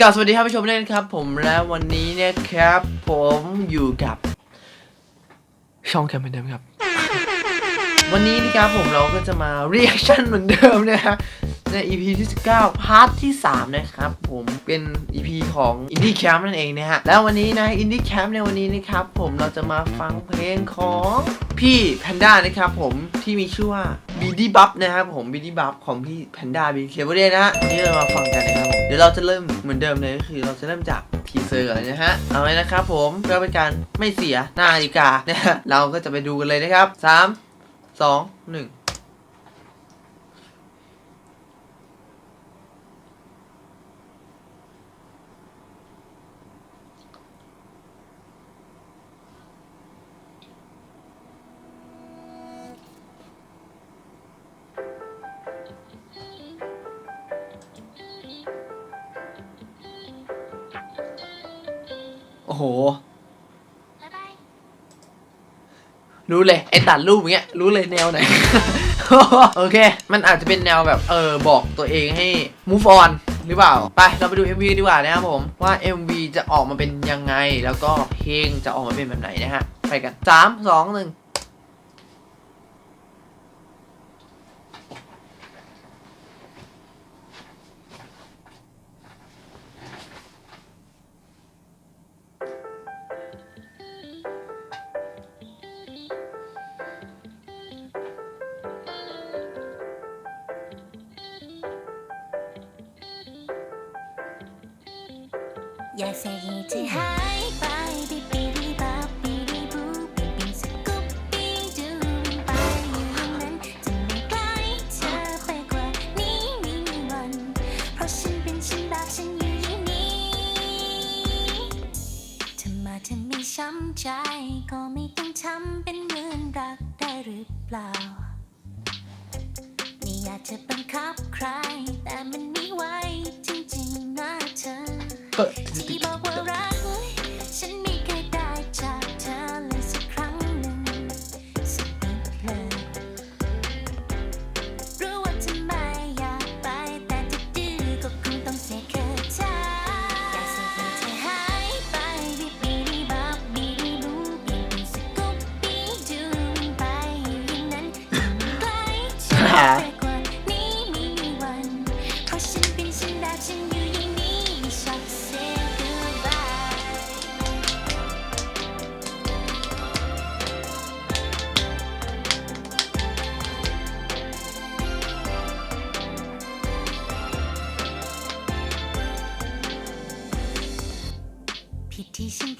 กลับสวัสดีท่านผู้ชมด้วยนะครับ ผมและวันนี้เนี่ยครับ ผมอยู่กับ ช่องแคมเปญเดิมครับ วันนี้นะครับผมเราก็จะมาเรียกชั่นเหมือนเดิมนะฮะ ใน EP ที่19พาร์ทที่ 3 นะครับผมเป็น EP ของ Indie Camp นั่นเองนะฮะ แล้ววันนี้นะ Indie Camp ในวันนี้นะครับผมเราจะมาฟังเพลงของพี่แพนด้านะครับผมที่มีชื่อว่า b d b u b นะครับผม b d b u b ของพี่แพนด้า b k เ d นะฮะนนี้เรามาฟังกันนะครับผมเดี๋ยวเราจะเริ่มเหมือนเดิมเลยก็คือเราจะเริ่มจากทีเซอร์นะฮะ เอาเลยนะครับผมเพื่อเป็นการไม่เสียหน้านาฬิกานะฮะเราก็จะไปดูกันเลยนะครับ 3 2 1 โอ้โหรู้เลย ไอ้ตัดรูปอย่างเงี้ย รู้เลยแนวไหน โอเค มันอาจจะเป็นแนวแบบ เออ บอกตัวเองให้ move on หรือเปล่า ไป เราไปดู MV ดีกว่านะครับผม ว่า MV จะออกมาเป็นยังไง แล้วก็เพลงจะออกมาเป็นแบบไหนนะฮะ ไปกัน 3 2 1 อย่าใส่ใจหายไปปีปีดีบับปีดีบูปีปีสกุปปี้ดูไปอยู่อย่างนั้นจะไม่ไกลเธอไปกว่านี้มีวัน เพราะฉันเป็นฉันแบบฉันอยู่อย่างนี้เธอมาเธอไม่ช้ำใจ ก็ไม่ต้องทำเป็นเหมือนรักได้หรือเปล่า เปิด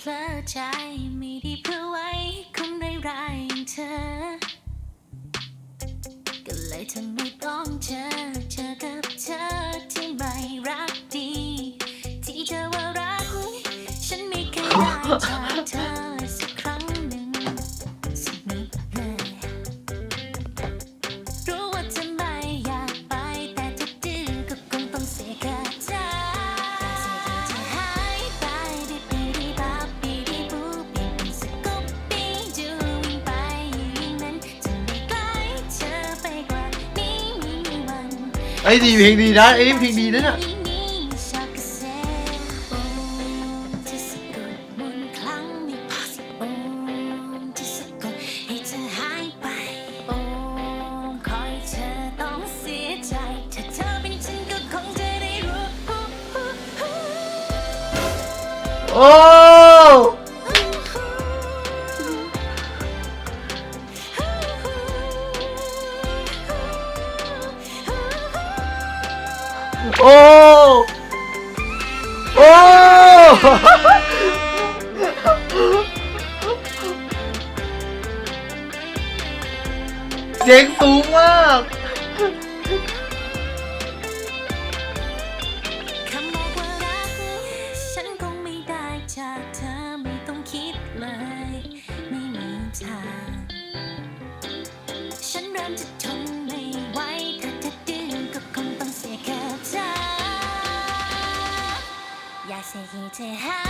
เพลอใจไม่ได้เพื่อไว้คนร้ายๆอย่างเธอ ก็เลยทำให้ต้องเจอเจอกับเธอที่ไม่รักดี ที่เธอว่ารัก ฉันไม่เคยได้จากเธอ อ้ดีเพลงดีนะไอ้ยเพลงดีนะเนี่ยโอ้ โอ้โอ้เสียงสูงมากาเ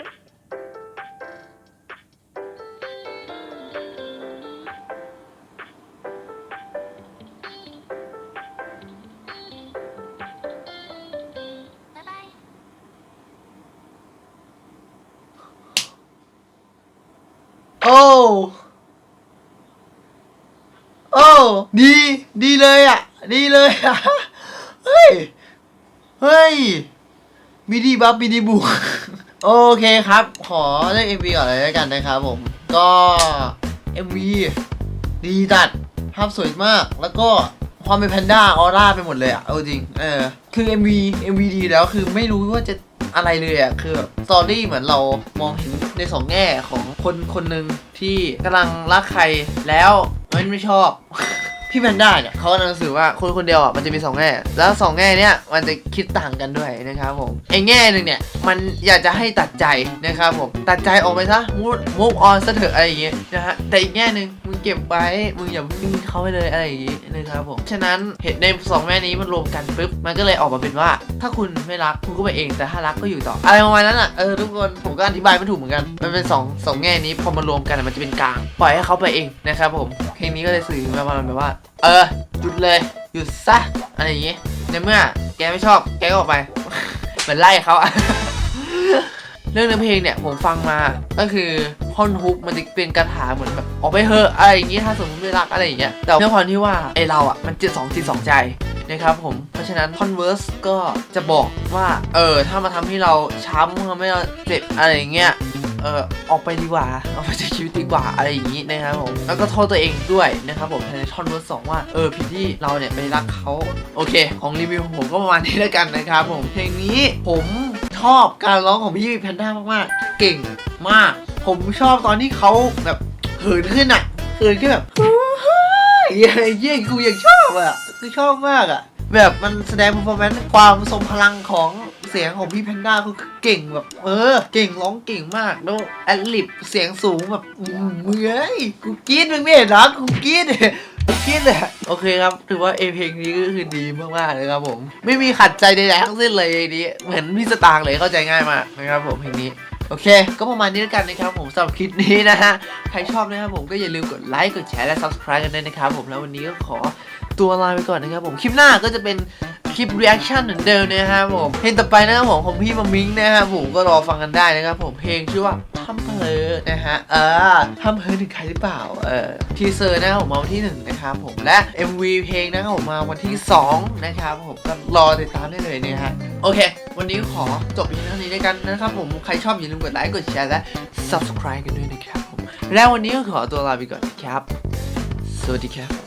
บาย โอ้โอ้ดีดีเลยอะ ดีเลยอะ เฮ้ย เฮ้ย มีดีบัฟมีดีบุก โอเคครับ ขอเล่น MV ก่อนเลยแล้วกันนะครับผม ก็ MV ดีจัด ภาพสวยมาก แล้วก็ความเป็นแพนด้าออร่าไปหมดเลยอะเอาจริง เออ คือ MV MV ดีแล้วคือไม่รู้ว่าจะอะไรเลยอะคือแบบสตอรี่เหมือนเรามองเห็นในสองแง่ของคนคนหนึ่งที่กำลังรักใครแล้วมันไม่ชอบ พี่แพนด้าเนี่ยเขาก็นังสือว่าคนคนเดียวอะมันจะมีสองแง่ แล้วสองแง่เนี้ยมันจะคิดต่างกันด้วยนะครับผมไอ้แง่หนึ่งเนี่ยมันอยากจะให้ตัดใจนะครับผมตัดใจออกไปซะมูฟมูฟออนซะเถอะอะไรอย่างเงี้ยนะฮะแต่อีกแง่หนึ่ง เก็บไว้มึงอย่าเพิ่งเขาไปเลยอะไรอย่างงี้นะครับผมฉะนั้นเหตุในสองแง่นี้มันรวมกันปุ๊บมันก็เลยออกมาเป็นว่า ถ้าคุณไม่รักคุณก็ไปเองแต่ถ้ารักก็อยู่ต่อ อะไรประมาณนั้นอะเออทุกคนผมก็อธิบายไม่ถูกเหมือนกัน มันเป็นสองสองแง่นี้พอมารวมกันมันจะเป็นกลาง ปล่อยให้เขาไปเองนะครับผมเพลงนี้ก็เลยสื่อมาประมาณแบบว่า เออหยุดเลยหยุดซะอะไรอย่างงี้ในเมื่อแกไม่ชอบแกก็ออกไปเหมือนไล่เขาอะ เรื่องเนื้อเพลงเนี่ยผมฟังมาก็คือท่อนฮุกมันจะเป็นคาถาเหมือนแบบออกไปเถอะอะไรอย่างงี้ถ้าสมมติไม่รักอะไรอย่างเงี้ยแต่ด้วยความที่ว่าไอเราอะมันจิตสองจิตสองใจนะครับผม เพราะฉะนั้นท่อนเวิร์สก็จะบอกว่า เออ ถ้ามาทำให้เราช้ำทำให้เราเจ็บอะไรอย่างเงี้ย เออออกไปดีกว่า ออกไปจากชีวิตดีกว่าอะไรอย่างนี้นะครับผม แล้วก็โทษตัวเองด้วยนะครับผมในท่อนเวอร์สองว่า เออผิดที่เราเนี่ยไปรักเขา โอเค ของรีวิวของผมก็ประมาณนี้แล้วกันนะครับผม เพลงนี้ผม อบการร้องของพี่แพนด้ามากๆ เก่งมาก ผมชอบตอนที่เขาแบบเหินขึ้นอะเหินขึ้นแบบเฮ้ยเยี่ยกูยังชอบอะคือชอบมากอะ แบบมันแสดง performance ความทรงพลังของเสียงของพี่แพนด้าคือเก่งแบบ เออ เก่งร้องเก่งมากแล้วแอดลิบเสียงสูงแบบอืมมึงเอ้ยกูกรี๊ดมึงไม่เห็นหรอกูกรี๊ด คิดเลยโอเคครับ ถือว่าเอเพลงนี้ก็คือดีมากๆเลยครับผม ไม่มีขัดใจใดๆทั้งสิ้นเลยนี้เหมือนพี่สตางค์เลยเข้าใจง่ายมากนะครับผมเพลงนี้โอเค ก็ประมาณนี้แล้วกันนะครับผมสำหรับคลิปนี้นะฮะ ใครชอบนะครับผมก็อย่าลืมกดไลค์ กดแชร์ และ subscribe กันด้วยนะครับผม แล้ววันนี้ก็ขอตัวลาไปก่อนนะครับผม คลิปหน้าก็จะเป็น คลิป reaction เหมือนเดิมนะครับผมเพลงต่อไปนะครับผมของพี่มามิงนะครับผมก็รอฟังกันได้นะครับผมเพลงชื่อว่าทำเพลนะฮะเออทำเพลถึงใครหรือเปล่าเออทีเซอร์นะครับผมมาวันที่หนึ่งนะครับผมและ MV เพลงนะครับผมมาวันที่สองนะครับผมก็รอติดตามได้เลยนะฮะโอเค วันนี้ขอจบเพียงเท่านี้ด้วยกันนะครับผมใครชอบอย่าลืมกดไลค์กดแชร์และ subscribe กันด้วยนะครับผมและวันนี้ก็ขอตัวลาไปก่อนครับ สวัสดีครับ